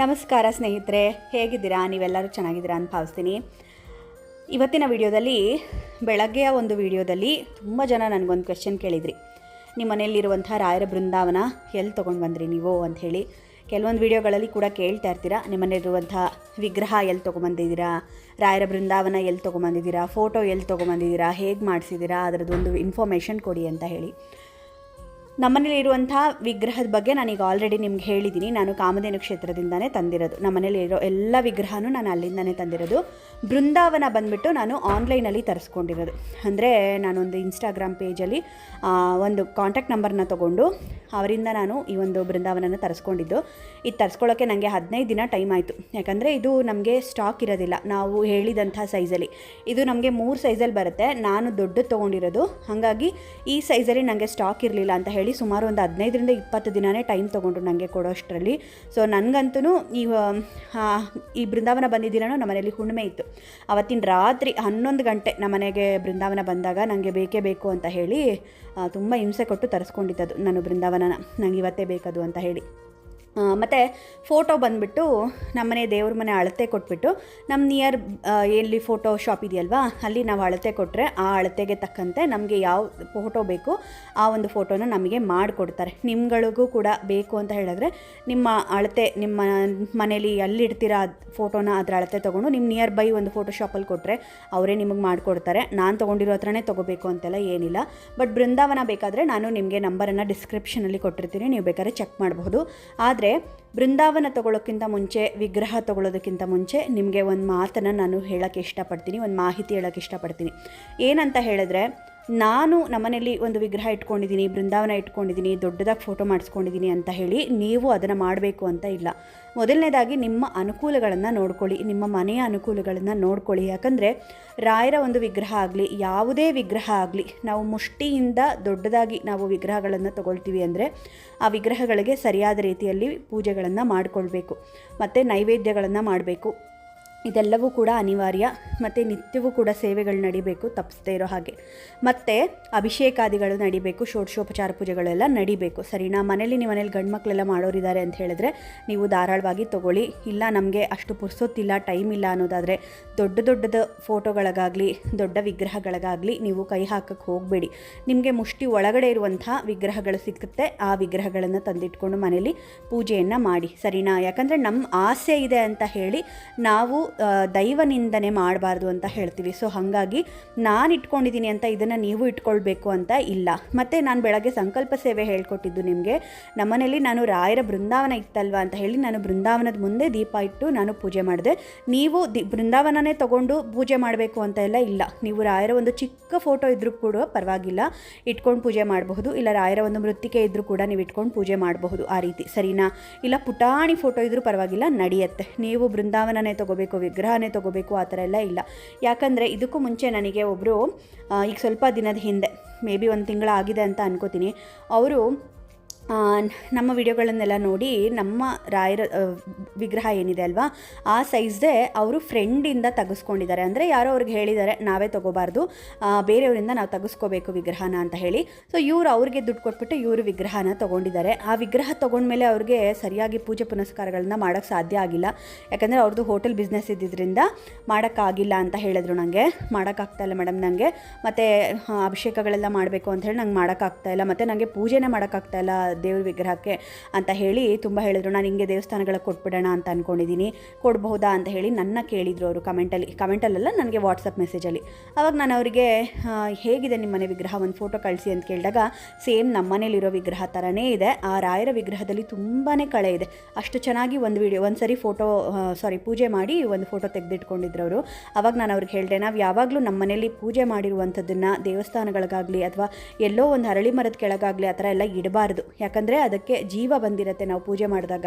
ನಮಸ್ಕಾರ ಸ್ನೇಹಿತರೆ, ಹೇಗಿದ್ದೀರಾ? ನೀವೆಲ್ಲರೂ ಚೆನ್ನಾಗಿದ್ದೀರಾ ಅಂತ ಭಾವಿಸ್ತೀನಿ. ಇವತ್ತಿನ ವಿಡಿಯೋದಲ್ಲಿ, ಬೆಳಗ್ಗೆಯ ಒಂದು ವಿಡಿಯೋದಲ್ಲಿ ತುಂಬ ಜನ ನನಗೊಂದು ಕ್ವೆಶನ್ ಕೇಳಿದ್ರಿ. ನಿಮ್ಮ ಮನೆಯಲ್ಲಿರುವಂಥ ರಾಯರ ಬೃಂದಾವನ ಎಲ್ಲಿ ತೊಗೊಂಡು ಬಂದ್ರಿ ನೀವು ಅಂಥೇಳಿ ಕೆಲವೊಂದು ವಿಡಿಯೋಗಳಲ್ಲಿ ಕೂಡ ಕೇಳ್ತಾ ಇರ್ತೀರಾ, ನಿಮ್ಮ ಮನೆಯಲ್ಲಿರುವಂಥ ವಿಗ್ರಹ ಎಲ್ಲಿ ತೊಗೊಂಬಂದಿದ್ದೀರಾ ರಾಯರ ಬೃಂದಾವನ ಎಲ್ಲಿ ತೊಗೊಂಬಂದಿದ್ದೀರಾ ಫೋಟೋ ಎಲ್ಲಿ ತೊಗೊಂಬಂದಿದ್ದೀರಾ ಹೇಗೆ ಮಾಡಿಸಿದ್ದೀರಾ, ಅದರದ್ದೊಂದು ಇನ್ಫಾರ್ಮೇಷನ್ ಕೊಡಿ ಅಂತ ಹೇಳಿ. ನಮ್ಮನೇಲಿರುವಂಥ ವಿಗ್ರಹದ ಬಗ್ಗೆ ನಾನೀಗ ಆಲ್ರೆಡಿ ನಿಮ್ಗೆ ಹೇಳಿದ್ದೀನಿ ನಾನು ಕಾಮಧೇನು ಕ್ಷೇತ್ರದಿಂದನೇ ತಂದಿರೋದು. ನಮ್ಮನೇಲಿರೋ ಎಲ್ಲ ವಿಗ್ರಹನೂ ನಾನು ಅಲ್ಲಿಂದನೇ ತಂದಿರೋದು. ಬೃಂದಾವನ ಬಂದುಬಿಟ್ಟು ನಾನು ಆನ್ಲೈನಲ್ಲಿ ತರಿಸ್ಕೊಂಡಿರೋದು. ಅಂದರೆ ನಾನೊಂದು ಇನ್ಸ್ಟಾಗ್ರಾಮ್ ಪೇಜಲ್ಲಿ ಒಂದು ಕಾಂಟ್ಯಾಕ್ಟ್ ನಂಬರ್ನ ತೊಗೊಂಡು ಅವರಿಂದ ನಾನು ಈ ಒಂದು ಬೃಂದಾವನನ ತರಿಸ್ಕೊಂಡಿದ್ದು. ಇದು ತರಿಸ್ಕೊಳ್ಳೋಕ್ಕೆ ನನಗೆ ಹದಿನೈದು ದಿನ ಟೈಮ್ ಆಯಿತು. ಯಾಕಂದರೆ ಇದು ನಮಗೆ ಸ್ಟಾಕ್ ಇರೋದಿಲ್ಲ. ನಾವು ಹೇಳಿದಂಥ ಸೈಜಲ್ಲಿ ಇದು ನಮಗೆ ಮೂರು ಸೈಜಲ್ಲಿ ಬರುತ್ತೆ. ನಾನು ದೊಡ್ಡದು ತೊಗೊಂಡಿರೋದು. ಹಾಗಾಗಿ ಈ ಸೈಜಲ್ಲಿ ನನಗೆ ಸ್ಟಾಕ್ ಇರಲಿಲ್ಲ ಅಂತ ಹೇಳಿ ಸುಮಾರು ಒಂದು ಹದಿನೈದರಿಂದ ಇಪ್ಪತ್ತು ದಿನವೇ ಟೈಮ್ ತೊಗೊಂಡು ನನಗೆ ಕೊಡೋಷ್ಟರಲ್ಲಿ ಸೊ ನನಗಂತೂ ಈ ಈ ಬೃಂದಾವನ ಬಂದಿದ್ದೀರೋ ನಮ್ಮ ಮನೇಲಿ ಹುಣ್ಣಿಮೆ ಇತ್ತು. ಅವತ್ತಿನ ರಾತ್ರಿ ಹನ್ನೊಂದು ಗಂಟೆ ನಮ್ಮ ಮನೆಗೆ ಬೃಂದಾವನ ಬಂದಾಗ ನನಗೆ ಬೇಕೇ ಬೇಕು ಅಂತ ಹೇಳಿ ತುಂಬ ಹಿಂಸೆ ಕೊಟ್ಟು ತರಿಸ್ಕೊಂಡಿದ್ದದು ನಾನು ಬೃಂದಾವನನ. ನಂಗೆ ಇವತ್ತೇ ಬೇಕದು ಅಂತ ಹೇಳಿ. ಮತ್ತು ಫೋಟೋ ಬಂದುಬಿಟ್ಟು ನಮ್ಮನೆ ದೇವ್ರ ಮನೆ ಅಳತೆ ಕೊಟ್ಬಿಟ್ಟು ನಮ್ಮ ನಿಯರ್ ಎಲ್ಲಿ ಫೋಟೋ ಶಾಪ್ ಇದೆಯಲ್ವಾ, ಅಲ್ಲಿ ನಾವು ಅಳತೆ ಕೊಟ್ಟರೆ ಆ ಅಳತೆಗೆ ತಕ್ಕಂತೆ ನಮಗೆ ಯಾವ ಫೋಟೋ ಬೇಕು ಆ ಒಂದು ಫೋಟೋನ ನಮಗೆ ಮಾಡಿಕೊಡ್ತಾರೆ. ನಿಮ್ಗಳಿಗೂ ಕೂಡ ಬೇಕು ಅಂತ ಹೇಳಿದ್ರೆ ನಿಮ್ಮ ಅಳತೆ, ನಿಮ್ಮ ಮನೇಲಿ ಎಲ್ಲಿ ಇಡ್ತೀರಾ ಫೋಟೋನ ಅದರ ಅಳತೆ ತೊಗೊಂಡು ನಿಮ್ಮ ನಿಯರ್ ಬೈ ಒಂದು ಫೋಟೋ ಶಾಪಲ್ಲಿ ಕೊಟ್ಟರೆ ಅವರೇ ನಿಮಗೆ ಮಾಡಿಕೊಡ್ತಾರೆ. ನಾನು ತೊಗೊಂಡಿರೋ ಹತ್ರನೇ ತೊಗೋಬೇಕು ಅಂತೆಲ್ಲ ಏನಿಲ್ಲ. ಬಟ್ ಬೃಂದಾವನ ಬೇಕಾದರೆ ನಾನು ನಿಮಗೆ ನಂಬರನ್ನು ಡಿಸ್ಕ್ರಿಪ್ಷನಲ್ಲಿ ಕೊಟ್ಟಿರ್ತೀನಿ. ನೀವು ಬೇಕಾದ್ರೆ ಚೆಕ್ ಮಾಡಬಹುದು ಆದರೆ ಬೃಂದಾವನ ತಗೊಳ್ಳೋಕ್ಕಿಂತ ಮುಂಚೆ, ವಿಗ್ರಹ ತಗೊಳ್ಳೋದಕ್ಕಿಂತ ಮುಂಚೆ ನಿಮಗೆ ಒಂದು ಮಾತನ್ನು ನಾನು ಹೇಳೋಕ್ಕೆ ಇಷ್ಟಪಡ್ತೀನಿ, ಒಂದು ಮಾಹಿತಿ ಹೇಳೋಕ್ಕೆ ಇಷ್ಟಪಡ್ತೀನಿ. ಏನಂತ ಹೇಳಿದ್ರೆ ನಾನು ನಮ್ಮನೇಲಿ ಒಂದು ವಿಗ್ರಹ ಇಟ್ಕೊಂಡಿದ್ದೀನಿ, ಬೃಂದಾವನ ಇಟ್ಕೊಂಡಿದ್ದೀನಿ, ದೊಡ್ಡದಾಗಿ ಫೋಟೋ ಮಾಡಿಸ್ಕೊಂಡಿದ್ದೀನಿ ಅಂತ ಹೇಳಿ ನೀವು ಅದನ್ನು ಮಾಡಬೇಕು ಅಂತ ಇಲ್ಲ. ಮೊದಲನೇದಾಗಿ ನಿಮ್ಮ ಅನುಕೂಲಗಳನ್ನು ನೋಡ್ಕೊಳ್ಳಿ, ನಿಮ್ಮ ಮನೆಯ ಅನುಕೂಲಗಳನ್ನು ನೋಡ್ಕೊಳ್ಳಿ. ಯಾಕಂದರೆ ರಾಯರ ಒಂದು ವಿಗ್ರಹ ಆಗಲಿ, ಯಾವುದೇ ವಿಗ್ರಹ ಆಗಲಿ, ನಾವು ಮುಷ್ಟಿಯಿಂದ ದೊಡ್ಡದಾಗಿ ನಾವು ವಿಗ್ರಹಗಳನ್ನು ತಗೊಳ್ತೀವಿ ಅಂದರೆ ಆ ವಿಗ್ರಹಗಳಿಗೆ ಸರಿಯಾದ ರೀತಿಯಲ್ಲಿ ಪೂಜೆಗಳನ್ನು ಮಾಡಿಕೊಳ್ಬೇಕು. ಮತ್ತು ನೈವೇದ್ಯಗಳನ್ನು ಮಾಡಬೇಕು. ಇದೆಲ್ಲವೂ ಕೂಡ ಅನಿವಾರ್ಯ. ಮತ್ತು ನಿತ್ಯವೂ ಕೂಡ ಸೇವೆಗಳು ನಡಿಬೇಕು ತಪ್ಪಿಸದೇ ಇರೋ ಹಾಗೆ. ಮತ್ತು ಅಭಿಷೇಕಾದಿಗಳು ನಡಿಬೇಕು, ಷೋಡಶೋಪಚಾರ ಪೂಜೆಗಳೆಲ್ಲ ನಡಿಬೇಕು. ಸರಿನಾ? ಮನೇಲಿ ನೀವು ಮನೇಲಿ ಗಂಡು ಮಕ್ಕಳೆಲ್ಲ ಮಾಡೋರಿದ್ದಾರೆ ಅಂತ ಹೇಳಿದ್ರೆ ನೀವು ಧಾರಾಳವಾಗಿ ತೊಗೊಳ್ಳಿ. ಇಲ್ಲ, ನಮಗೆ ಅಷ್ಟು ಪುರ್ಸೊತ್ತಿಲ್ಲ, ಟೈಮ್ ಇಲ್ಲ ಅನ್ನೋದಾದರೆ ದೊಡ್ಡ ದೊಡ್ಡದ ಫೋಟೋಗಳಿಗಾಗಲಿ ದೊಡ್ಡ ವಿಗ್ರಹಗಳಿಗಾಗಲಿ ನೀವು ಕೈ ಹಾಕಕ್ಕೆ ಹೋಗಬೇಡಿ. ನಿಮಗೆ ಮುಷ್ಟಿ ಒಳಗಡೆ ಇರುವಂಥ ವಿಗ್ರಹಗಳು ಸಿಕ್ಕುತ್ತೆ. ಆ ವಿಗ್ರಹಗಳನ್ನು ತಂದಿಟ್ಕೊಂಡು ಮನೇಲಿ ಪೂಜೆಯನ್ನು ಮಾಡಿ. ಸರಿನಾ? ಯಾಕಂದರೆ ನಮ್ಮ ಆಸೆ ಇದೆ ಅಂತ ಹೇಳಿ ನಾವು ಆ, ದೈವ ನಿಂದನೆ ಮಾಡಬಾರ್ದು ಅಂತ ಹೇಳ್ತೀವಿ. ಸೊ ಹಾಗಾಗಿ ನಾನು ಇಟ್ಕೊಂಡಿದ್ದೀನಿ ಅಂತ ಇದನ್ನು ನೀವು ಇಟ್ಕೊಳ್ಬೇಕು ಅಂತ ಇಲ್ಲ. ಮತ್ತು ನಾನು ಬೆಳಗ್ಗೆ ಸಂಕಲ್ಪ ಸೇವೆ ಹೇಳ್ಕೊಟ್ಟಿದ್ದು ನಿಮಗೆ. ನಮ್ಮನೇಲಿ ನಾನು ರಾಯರ ಬೃಂದಾವನ ಇತ್ತಲ್ವಾ ಅಂತ ಹೇಳಿ ನಾನು ಬೃಂದಾವನದ ಮುಂದೆ ದೀಪ ಇಟ್ಟು ನಾನು ಪೂಜೆ ಮಾಡಿದೆ. ನೀವು ದಿ ಬೃಂದಾವನನೇ ತೊಗೊಂಡು ಪೂಜೆ ಮಾಡಬೇಕು ಅಂತ ಎಲ್ಲ ಇಲ್ಲ. ನೀವು ರಾಯರ ಒಂದು ಚಿಕ್ಕ ಫೋಟೋ ಇದ್ದರೂ ಕೂಡ ಪರವಾಗಿಲ್ಲ. ಇಟ್ಕೊಂಡು ಪೂಜೆ ಮಾಡಬಹುದು. ಇಲ್ಲ ರಾಯರ ಒಂದು ಮೃತ್ತಿಕೆ ಇದ್ದರೂ ಕೂಡ ನೀವು ಇಟ್ಕೊಂಡು ಪೂಜೆ ಮಾಡಬಹುದು ಆ ರೀತಿ. ಸರಿನಾ? ಇಲ್ಲ ಪುಟಾಣಿ ಫೋಟೋ ಇದ್ದರೂ ಪರವಾಗಿಲ್ಲ ನಡೆಯುತ್ತೆ. ನೀವು ಬೃಂದಾವನನೇ ತೊಗೋಬೇಕು ವಿಗ್ರಹನೇ ತೊಗೋಬೇಕು ಆ ಥರ ಎಲ್ಲ ಇಲ್ಲ. ಯಾಕಂದರೆ ಇದಕ್ಕೂ ಮುಂಚೆ ನನಗೆ ಒಬ್ಬರು ಈಗ ಸ್ವಲ್ಪ ದಿನದ ಹಿಂದೆ ಮೇ ಬಿ ಒಂದು ತಿಂಗಳಾಗಿದೆ ಅಂತ ಅನ್ಕೋತೀನಿ. ಅವರು ನಮ್ಮ ವಿಡಿಯೋಗಳನ್ನೆಲ್ಲ ನೋಡಿ ನಮ್ಮ ರಾಯರ ವಿಗ್ರಹ ಏನಿದೆ ಅಲ್ವಾ, ಆ ಸೈಜ್ದೇ ಅವರು ಫ್ರೆಂಡಿಂದ ತೆಗೆಸ್ಕೊಂಡಿದ್ದಾರೆ. ಅಂದರೆ ಯಾರೋ ಅವ್ರಿಗೆ ಹೇಳಿದ್ದಾರೆ, ನಾವೇ ತೊಗೋಬಾರ್ದು ಬೇರೆಯವರಿಂದ ನಾವು ತೆಗೆಸ್ಕೋಬೇಕು ವಿಗ್ರಹನ ಅಂತ ಹೇಳಿ. ಸೊ ಇವರು ಅವ್ರಿಗೆ ದುಡ್ಡು ಕೊಟ್ಬಿಟ್ಟು ಇವರು ವಿಗ್ರಹನ ತೊಗೊಂಡಿದ್ದಾರೆ. ಆ ವಿಗ್ರಹ ತೊಗೊಂಡ್ಮೇಲೆ ಅವ್ರಿಗೆ ಸರಿಯಾಗಿ ಪೂಜೆ ಪುನಸ್ಕಾರಗಳನ್ನ ಮಾಡೋಕ್ಕೆ ಸಾಧ್ಯ ಆಗಿಲ್ಲ. ಯಾಕಂದರೆ ಅವ್ರದ್ದು ಹೋಟೆಲ್ ಬಿಸ್ನೆಸ್ ಇದ್ದಿದ್ದರಿಂದ ಮಾಡೋಕ್ಕಾಗಿಲ್ಲ ಅಂತ ಹೇಳಿದ್ರು ನನಗೆ ಮಾಡೋಕ್ಕಾಗ್ತಾಯಿಲ್ಲ ಮೇಡಮ್ ನನಗೆ ಮತ್ತು ಅಭಿಷೇಕಗಳೆಲ್ಲ ಮಾಡಬೇಕು ಅಂತ ಹೇಳಿ ನಂಗೆ ಮಾಡೋಕ್ಕಾಗ್ತಾಯಿಲ್ಲ ಮತ್ತು ನನಗೆ ಪೂಜೆನೇ ಮಾಡೋಕ್ಕಾಗ್ತಾ ಇಲ್ಲ. ದೇವ್ರ ವಿಗ್ರಹಕ್ಕೆ ಅಂತ ಹೇಳಿ ತುಂಬ ಹೇಳಿದ್ರು. ನಾನು ಹಿಂಗೆ ದೇವಸ್ಥಾನಗಳಿಗೆ ಕೊಟ್ಬಿಡೋಣ ಅಂತ ಅಂದ್ಕೊಂಡಿದ್ದೀನಿ ಕೊಡಬಹುದಾ? ಅಂತ ಹೇಳಿ ನನ್ನ ಕೇಳಿದರು ಅವರು ಕಮೆಂಟಲ್ಲಿ, ಕಮೆಂಟಲ್ಲೆಲ್ಲ ನನಗೆ ವಾಟ್ಸಪ್ ಮೆಸೇಜಲ್ಲಿ ಅವಾಗ ನಾನು ಅವರಿಗೆ ಹೇಗಿದೆ ನಿಮ್ಮ ಮನೆ ವಿಗ್ರಹ ಒಂದು ಫೋಟೋ ಕಳಿಸಿ? ಅಂತ ಕೇಳಿದಾಗ, ಸೇಮ್ ನಮ್ಮ ಮನೇಲಿರೋ ವಿಗ್ರಹ ಥರನೇ ಇದೆ. ಆ ರಾಯರ ವಿಗ್ರಹದಲ್ಲಿ ತುಂಬಾ ಕಳೆ ಇದೆ. ಅಷ್ಟು ಚೆನ್ನಾಗಿ ಒಂದು ವಿಡಿಯೋ ಒಂದು ಸರಿ ಫೋಟೋ ಸಾರಿ ಪೂಜೆ ಮಾಡಿ ಒಂದು ಫೋಟೋ ತೆಗೆದಿಟ್ಕೊಂಡಿದ್ರು ಅವರು. ಅವಾಗ ನಾನು ಅವ್ರಿಗೆ ಹೇಳಿದೆ, ನಾವು ಯಾವಾಗಲೂ ನಮ್ಮ ಮನೇಲಿ ಪೂಜೆ ಮಾಡಿರುವಂಥದ್ದನ್ನು ದೇವಸ್ಥಾನಗಳಿಗಾಗಲಿ ಅಥವಾ ಎಲ್ಲೋ ಒಂದು ಅರಳಿ ಮರದ ಕೆಳಗಾಗಲಿ ಆ ಥರ ಎಲ್ಲ ಇಡಬಾರ್ದು. ಯಾಕಂದರೆ ಅದಕ್ಕೆ ಜೀವ ಬಂದಿರುತ್ತೆ ನಾವು ಪೂಜೆ ಮಾಡಿದಾಗ.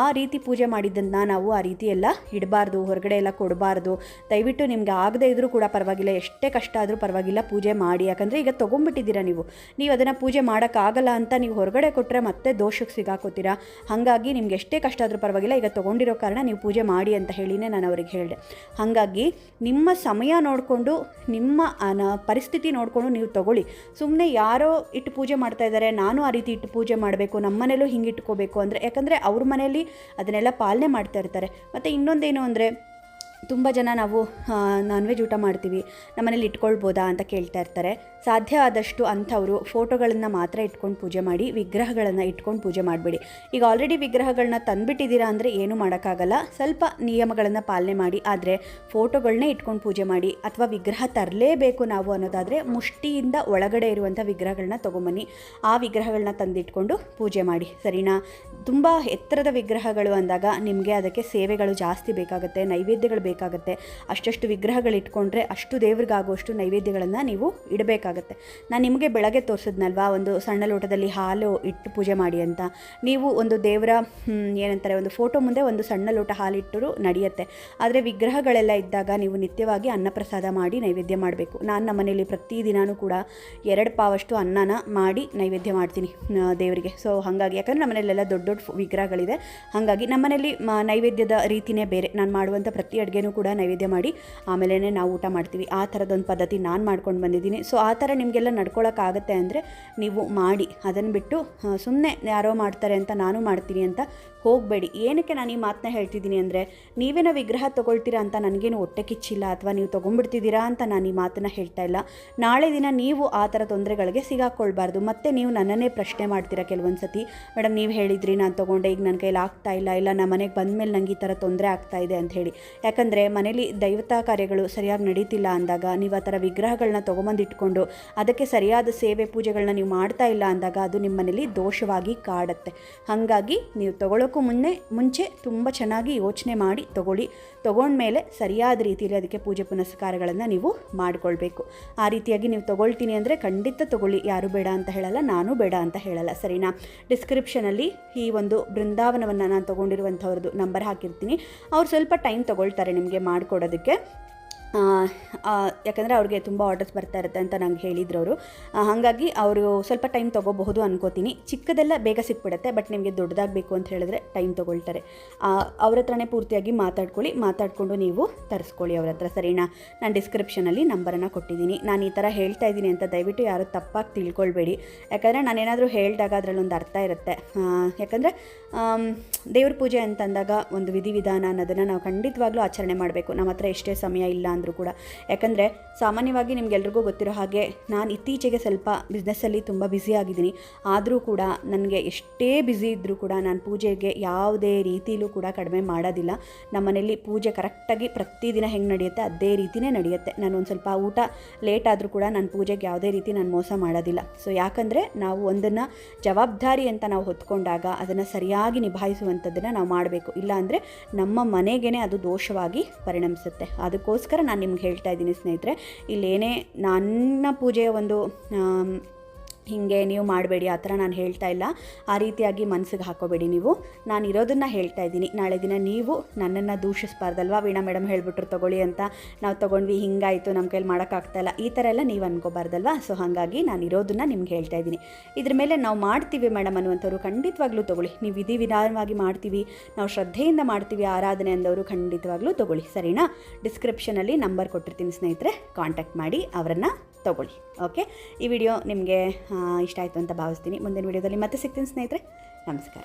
ಆ ರೀತಿ ಪೂಜೆ ಮಾಡಿದ್ದನ್ನು ನಾವು ಆ ರೀತಿ ಎಲ್ಲ ಇಡಬಾರ್ದು, ಹೊರಗಡೆ ಎಲ್ಲ ಕೊಡಬಾರ್ದು. ದಯವಿಟ್ಟು ನಿಮ್ಗೆ ಆಗದೇ ಇದ್ದರೂ ಕೂಡ ಪರವಾಗಿಲ್ಲ, ಎಷ್ಟೇ ಕಷ್ಟ ಆದರೂ ಪರವಾಗಿಲ್ಲ ಪೂಜೆ ಮಾಡಿ. ಯಾಕಂದರೆ ಈಗ ತೊಗೊಂಡ್ಬಿಟ್ಟಿದ್ದೀರಾ ನೀವು? ನೀವು ಅದನ್ನು ಪೂಜೆ ಮಾಡೋಕ್ಕಾಗಲ್ಲ ಅಂತ ನೀವು ಹೊರಗಡೆ ಕೊಟ್ಟರೆ ಮತ್ತೆ ದೋಷಕ್ಕೆ ಸಿಗಾಕೋತೀರಾ ಹಾಗಾಗಿ ನಿಮ್ಗೆ ಎಷ್ಟೇ ಕಷ್ಟ ಆದರೂ ಪರವಾಗಿಲ್ಲ, ಈಗ ತೊಗೊಂಡಿರೋ ಕಾರಣ ನೀವು ಪೂಜೆ ಮಾಡಿ ಅಂತ ಹೇಳಿನೇ ನಾನು ಅವ್ರಿಗೆ ಹೇಳಿದೆ. ಹಾಗಾಗಿ ನಿಮ್ಮ ಸಮಯ ನೋಡಿಕೊಂಡು, ನಿಮ್ಮ ಪರಿಸ್ಥಿತಿ ನೋಡಿಕೊಂಡು ನೀವು ತಗೊಳ್ಳಿ. ಸುಮ್ಮನೆ ಯಾರೋ ಇಟ್ಟು ಪೂಜೆ ಮಾಡ್ತಾ ಇದ್ದಾರೆ, ನಾನು ಆ ರೀತಿ ಇಟ್ಟು ಪೂಜೆ ಮಾಡಬೇಕು, ನಮ್ಮ ಮನೇಲೂ ಹಿಂಗೆ ಇಟ್ಕೋಬೇಕು ಅಂದರೆ, ಯಾಕಂದರೆ ಅವ್ರ ಮನೇಲಿ ಅದನ್ನೆಲ್ಲ ಪಾಲನೆ ಮಾಡ್ತಾ ಇರ್ತಾರೆ. ಮತ್ತು ಇನ್ನೊಂದೇನು ಅಂದರೆ ತುಂಬ ಜನ ನಾವು ನಾನ್ ವೆಜ್ ಊಟ ಮಾಡ್ತೀವಿ. ನಮ್ಮನೇಲಿ ಇಟ್ಕೊಳ್ಬೋದಾ ಅಂತ ಕೇಳ್ತಾ ಇರ್ತಾರೆ. ಸಾಧ್ಯ ಆದಷ್ಟು ಅಂಥವರು ಫೋಟೋಗಳನ್ನು ಮಾತ್ರ ಇಟ್ಕೊಂಡು ಪೂಜೆ ಮಾಡಿ, ವಿಗ್ರಹಗಳನ್ನು ಇಟ್ಕೊಂಡು ಪೂಜೆ ಮಾಡಬೇಡಿ. ಈಗ ಆಲ್ರೆಡಿ ವಿಗ್ರಹಗಳನ್ನ ತಂದುಬಿಟ್ಟಿದ್ದೀರಾ ಅಂದರೆ ಏನೂ ಮಾಡೋಕ್ಕಾಗಲ್ಲ. ಸ್ವಲ್ಪ ನಿಯಮಗಳನ್ನು ಪಾಲನೆ ಮಾಡಿ, ಆದರೆ ಫೋಟೋಗಳನ್ನೇ ಇಟ್ಕೊಂಡು ಪೂಜೆ ಮಾಡಿ ಅಥವಾ ವಿಗ್ರಹ ತರಲೇಬೇಕು ನಾವು ಅನ್ನೋದಾದರೆ ಮುಷ್ಟಿಯಿಂದ ಒಳಗಡೆ ಇರುವಂಥ ವಿಗ್ರಹಗಳನ್ನ ತೊಗೊಂಬನ್ನಿ. ಆ ವಿಗ್ರಹಗಳನ್ನ ತಂದಿಟ್ಕೊಂಡು ಪೂಜೆ ಮಾಡಿ. ಸರಿನಾ? ತುಂಬ ಎತ್ತರದ ವಿಗ್ರಹಗಳು ಅಂದಾಗ ನಿಮಗೆ ಅದಕ್ಕೆ ಸೇವೆಗಳು ಜಾಸ್ತಿ ಬೇಕಾಗುತ್ತೆ, ನೈವೇದ್ಯಗಳು ಬೇಕಾಗುತ್ತೆ ಅಷ್ಟಷ್ಟು ವಿಗ್ರಹಗಳು ಇಟ್ಕೊಂಡ್ರೆ ಅಷ್ಟು ದೇವ್ರಿಗಾಗುವಷ್ಟು ನೈವೇದ್ಯಗಳನ್ನು ನೀವು ಇಡಬೇಕಾಗತ್ತೆ. ನಾನು ನಿಮಗೆ ಬೆಳಗ್ಗೆ ತೋರಿಸಿದ್ನಲ್ವಾ, ಒಂದು ಸಣ್ಣ ಲೋಟದಲ್ಲಿ ಹಾಲು ಇಟ್ಟು ಪೂಜೆ ಮಾಡಿ ಅಂತ. ನೀವು ಒಂದು ದೇವರ ಏನಂತಾರೆ, ಒಂದು ಫೋಟೋ ಮುಂದೆ ಒಂದು ಸಣ್ಣ ಲೋಟ ಹಾಲಿಟ್ಟರು ನಡೆಯುತ್ತೆ. ಆದರೆ ವಿಗ್ರಹಗಳೆಲ್ಲ ಇದ್ದಾಗ ನೀವು ನಿತ್ಯವಾಗಿ ಅನ್ನಪ್ರಸಾದ ಮಾಡಿ ನೈವೇದ್ಯ ಮಾಡಬೇಕು. ನಾನು ನಮ್ಮ ಮನೆಯಲ್ಲಿ ಪ್ರತಿದಿನಾನೂ ಕೂಡ ಎರಡು ಪಾವಷ್ಟು ಅನ್ನನ ಮಾಡಿ ನೈವೇದ್ಯ ಮಾಡ್ತೀನಿ ದೇವರಿಗೆ. ಸೊ ಹಾಗಾಗಿ, ಯಾಕಂದರೆ ನಮ್ಮ ಮನೆಯಲ್ಲೆಲ್ಲ ದೊಡ್ಡ ದೊಡ್ಡ ವಿಗ್ರಹಗಳಿದೆ. ಹಾಗಾಗಿ, ನಮ್ಮ ಮನೇಲಿ ಮ- ನೈವೇದ್ಯದ ರೀತಿನೇ ಬೇರೆ. ನಾನು ಮಾಡುವಂಥ ಪ್ರತಿ ಅಡುಗೆನೂ ಕೂಡ ನೈವೇದ್ಯ ಮಾಡಿ ಆಮೇಲೆ ನಾವು ಊಟ ಮಾಡ್ತೀವಿ. ಆ ಥರದೊಂದು ಪದ್ಧತಿ ನಾನು ಮಾಡ್ಕೊಂಡು ಬಂದಿದ್ದೀನಿ. ಸೊ, ಆ ಥರ ನಿಮಗೆಲ್ಲ ನಡ್ಕೊಳ್ಳೋಕ್ಕಾಗತ್ತೆ ಅಂದರೆ ನೀವು ಮಾಡಿ. ಅದನ್ನು ಬಿಟ್ಟು ಸುಮ್ಮನೆ ಯಾರೋ ಮಾಡ್ತಾರೆ ಅಂತ ನಾನು ಮಾಡ್ತೀನಿ ಅಂತ ಹೋಗಬೇಡಿ. ಏನಕ್ಕೆ ನಾನು ಈ ಮಾತನ್ನ ಹೇಳ್ತಿದ್ದೀನಿ ಅಂದರೆ ನೀವೇನೋ ವಿಗ್ರಹ ತೊಗೊಳ್ತೀರಾ ಅಂತ ನನಗೇನು ಹೊಟ್ಟೆ ಕಿಚ್ಚಿಲ್ಲ ಅಥವಾ ನೀವು ತೊಗೊಂಡ್ಬಿಡ್ತಿದ್ದೀರಾ ಅಂತ ನಾನು ಈ ಮಾತನ್ನು ಹೇಳ್ತಾ ಇಲ್ಲ. ನಾಳೆ ದಿನ ನೀವು ಆ ಥರ ತೊಂದರೆಗಳಿಗೆ ಸಿಗಾಕೊಳ್ಬಾರ್ದು. ಮತ್ತೆ ನೀವು ನನ್ನನ್ನೇ ಪ್ರಶ್ನೆ ಮಾಡ್ತೀರಾ ಕೆಲವೊಂದು ಸತಿ ಮೇಡಮ್ ನೀವು ಹೇಳಿದ್ರಿ, ನಾನು ತೊಗೊಂಡೆ, ಈಗ ನನ್ನ ಕೈಲಿ ಆಗ್ತಾ ಇಲ್ಲ ಇಲ್ಲ ನಮ್ಮ ಮನೆಗೆ ಬಂದಮೇಲೆ ನನಗೆ ಈ ಥರ ತೊಂದರೆ ಆಗ್ತಾ ಇದೆ ಅಂತ ಹೇಳಿ. ಯಾಕಂದರೆ ಮನೇಲಿ ದೈವತಾ ಕಾರ್ಯಗಳು ಸರಿಯಾಗಿ ನಡೀತಿಲ್ಲ ಅಂದಾಗ ನೀವು ಆ ಥರ ವಿಗ್ರಹಗಳನ್ನ ತೊಗೊಂಬಂದಿಟ್ಕೊಂಡು ಅದಕ್ಕೆ ಸರಿಯಾದ ಸೇವೆ ಪೂಜೆಗಳನ್ನ ನೀವು ಮಾಡ್ತಾ ಇಲ್ಲ ಅಂದಾಗ ಅದು ನಿಮ್ಮ ಮನೇಲಿ ದೋಷವಾಗಿ ಕಾಡುತ್ತೆ. ಹಾಗಾಗಿ ನೀವು ತಗೊಳ್ಳೋಕ್ಕೂ ಮುನ್ನೆ, ಮುಂಚೆ ತುಂಬ ಚೆನ್ನಾಗಿ ಯೋಚನೆ ಮಾಡಿ ತಗೊಳ್ಳಿ ತೊಗೊಂಡ್ಮೇಲೆ ಸರಿಯಾದ ರೀತಿಯಲ್ಲಿ ಅದಕ್ಕೆ ಪೂಜೆ ಪುನಸ್ಕಾರಗಳನ್ನು ನೀವು ಮಾಡಿಕೊಳ್ಬೇಕು. ಆ ರೀತಿಯಾಗಿ ನೀವು ತೊಗೊಳ್ತೀನಿ ಅಂದರೆ ಖಂಡಿತ ತೊಗೊಳ್ಳಿ. ಯಾರು ಬೇಡ ಅಂತ ಹೇಳಲ್ಲ, ನಾನು ಬೇಡ ಅಂತ ಹೇಳಲ್ಲ. ಸರಿನಾ? ಡಿಸ್ಕ್ರಿಪ್ಷನಲ್ಲಿ ಈ ಒಂದು ಬೃಂದಾವನವನ್ನು ನಾನು ತೊಗೊಂಡಿರುವಂಥವ್ರದ್ದು ನಂಬರ್ ಹಾಕಿರ್ತೀನಿ. ಅವ್ರು ಸ್ವಲ್ಪ ಟೈಮ್ ತೊಗೊಳ್ತಾರೆ ನಿಮಗೆ ಮಾಡಿಕೊಡೋದಕ್ಕೆ ಯಾಕಂದರೆ ಅವ್ರಿಗೆ ತುಂಬ ಆರ್ಡರ್ಸ್ ಬರ್ತಾ ಇರುತ್ತೆ ಅಂತ ನಂಗೆ ಹೇಳಿದ್ರು ಅವರು. ಹಾಗಾಗಿ ಅವರು ಸ್ವಲ್ಪ ಟೈಮ್ ತೊಗೋಬಹುದು ಅನ್ಕೋತೀನಿ. ಚಿಕ್ಕದೆಲ್ಲ ಬೇಗ ಸಿಕ್ಬಿಡುತ್ತೆ ಬಟ್ ನಿಮಗೆ ದೊಡ್ಡದಾಗಬೇಕು ಅಂತ ಹೇಳಿದ್ರೆ ಟೈಮ್ ತೊಗೊಳ್ತಾರೆ. ಅವ್ರ ಹತ್ರನೇ ಪೂರ್ತಿಯಾಗಿ ಮಾತಾಡ್ಕೊಳ್ಳಿ. ಮಾತಾಡಿಕೊಂಡು ನೀವು ತರಿಸ್ಕೊಳ್ಳಿ ಅವ್ರ ಹತ್ರ, ಸರಿನಾ? ನಾನು ಡಿಸ್ಕ್ರಿಪ್ಷನಲ್ಲಿ ನಂಬರನ್ನು ಕೊಟ್ಟಿದ್ದೀನಿ. ನಾನು ಈ ಥರ ಹೇಳ್ತಾ ಇದ್ದೀನಿ ಅಂತ ದಯವಿಟ್ಟು ಯಾರು ತಪ್ಪಾಗಿ ತಿಳ್ಕೊಳ್ಬೇಡಿ. ಯಾಕಂದರೆ ನಾನೇನಾದರೂ ಹೇಳಿದಾಗ ಅದರಲ್ಲೊಂದು ಅರ್ಥ ಇರುತ್ತೆ. ಯಾಕಂದರೆ ದೇವ್ರ ಪೂಜೆ ಅಂತಂದಾಗ ಒಂದು ವಿಧಿವಿಧಾನ ಅನ್ನೋದನ್ನು ನಾವು ಖಂಡಿತವಾಗ್ಲೂ ಆಚರಣೆ ಮಾಡಬೇಕು. ನಮ್ಮ ಹತ್ರ ಎಷ್ಟೇ ಸಮಯ ಇಲ್ಲ ಅಂದರೂ ಕೂಡ. ಯಾಕಂದರೆ ಸಾಮಾನ್ಯವಾಗಿ ನಿಮಗೆಲ್ರಿಗೂ ಗೊತ್ತಿರೋ ಹಾಗೆ ನಾನು ಇತ್ತೀಚೆಗೆ ಸ್ವಲ್ಪ ಬಿಸ್ನೆಸ್ಸಲ್ಲಿ ತುಂಬ ಬ್ಯುಸಿ ಆಗಿದ್ದೀನಿ. ಆದರೂ ಕೂಡ ನನಗೆ ಎಷ್ಟೇ ಬ್ಯುಸಿ ಇದ್ದರೂ ಕೂಡ ನಾನು ಪೂಜೆಗೆ ಯಾವುದೇ ರೀತಿಯಲ್ಲೂ ಕೂಡ ಕಡಿಮೆ ಮಾಡೋದಿಲ್ಲ. ನಮ್ಮ ಮನೇಲಿ ಪೂಜೆ ಕರೆಕ್ಟಾಗಿ ಪ್ರತಿದಿನ ಹೆಂಗೆ ನಡೆಯುತ್ತೆ ಅದೇ ರೀತಿಯೇ ನಡೆಯುತ್ತೆ. ನಾನು ಒಂದು ಸ್ವಲ್ಪ ಊಟ ಲೇಟ್ ಆದರೂ ಕೂಡ ನಾನು ಪೂಜೆಗೆ ಯಾವುದೇ ರೀತಿ ನಾನು ಮೋಸ ಮಾಡೋದಿಲ್ಲ. ಸೊ ಯಾಕಂದರೆ ನಾವು ಒಂದನ್ನು ಜವಾಬ್ದಾರಿ ಅಂತ ನಾವು ಹೊತ್ಕೊಂಡಾಗ ಅದನ್ನು ಸರಿಯಾಗಿ ನಿಭಾಯಿಸುವಂಥದ್ದನ್ನು ನಾವು ಮಾಡಬೇಕು. ಇಲ್ಲಾಂದರೆ ನಮ್ಮ ಮನೆಗೇ ಅದು ದೋಷವಾಗಿ ಪರಿಣಮಿಸುತ್ತೆ. ಅದಕ್ಕೋಸ್ಕರ ನಾನು ನಿಮ್ಗೆ ಹೇಳ್ತಾ ಇದ್ದೀನಿ ಸ್ನೇಹಿತರೆ ಇಲ್ಲೇನೇ ನನ್ನ ಪೂಜೆಯ ಒಂದು ಹೀಗೆ ನೀವು ಮಾಡಬೇಡಿ, ಆ ಥರ ನಾನು ಹೇಳ್ತಾ ಇಲ್ಲ. ಆ ರೀತಿಯಾಗಿ ಮನಸ್ಸಿಗೆ ಹಾಕೋಬೇಡಿ ನೀವು. ನಾನು ಇರೋದನ್ನು ಹೇಳ್ತಾ ಇದ್ದೀನಿ. ನಾಳೆ ದಿನ ನೀವು ನನ್ನನ್ನು ದೂಷಿಸಬಾರ್ದಲ್ವಾ? ವೀಣಾ ಮೇಡಮ್ ಹೇಳ್ಬಿಟ್ರು, ತಗೊಳ್ಳಿ ಅಂತ ನಾವು ತೊಗೊಂಡ್ವಿ, ಹಿಂಗಾಯಿತು, ನಮ್ಮ ಕೈಲಿ ಮಾಡೋಕ್ಕಾಗ್ತಾಯಿಲ್ಲ ಈ ಥರ ಎಲ್ಲ ನೀವು ಅನ್ಕೋಬಾರ್ದಲ್ವಾ? ಸೊ, ಹಾಗಾಗಿ ನಾನು ಇರೋದನ್ನು ನಿಮ್ಗೆ ಹೇಳ್ತಾ ಇದ್ದೀನಿ. ಇದ್ರ ಮೇಲೆ ನಾವು ಮಾಡ್ತೀವಿ ಮೇಡಮ್ ಅನ್ನುವಂಥವ್ರು ಖಂಡಿತವಾಗ್ಲೂ ತೊಗೊಳ್ಳಿ. ನೀವು ವಿಧಿ ವಿಧಾನವಾಗಿ ಮಾಡ್ತೀವಿ, ನಾವು ಶ್ರದ್ಧೆಯಿಂದ ಮಾಡ್ತೀವಿ ಆರಾಧನೆ ಅಂದವರು ಖಂಡಿತವಾಗ್ಲೂ ತೊಗೊಳ್ಳಿ. ಸರಿನಾ? ಡಿಸ್ಕ್ರಿಪ್ಷನಲ್ಲಿ ನಂಬರ್ ಕೊಟ್ಟಿರ್ತೀನಿ ಸ್ನೇಹಿತರೆ, ಕಾಂಟ್ಯಾಕ್ಟ್ ಮಾಡಿ, ಅವರನ್ನು ತೊಗೊಳ್ಳಿ ಓಕೆ ಈ ವಿಡಿಯೋ ನಿಮಗೆ ಇಷ್ಟ ಆಯಿತು ಅಂತ ಭಾವಿಸ್ತೀನಿ. ಮುಂದಿನ ವಿಡಿಯೋದಲ್ಲಿ ಮತ್ತೆ ಸಿಗ್ತೀನಿ ಸ್ನೇಹಿತರೆ. ನಮಸ್ಕಾರ.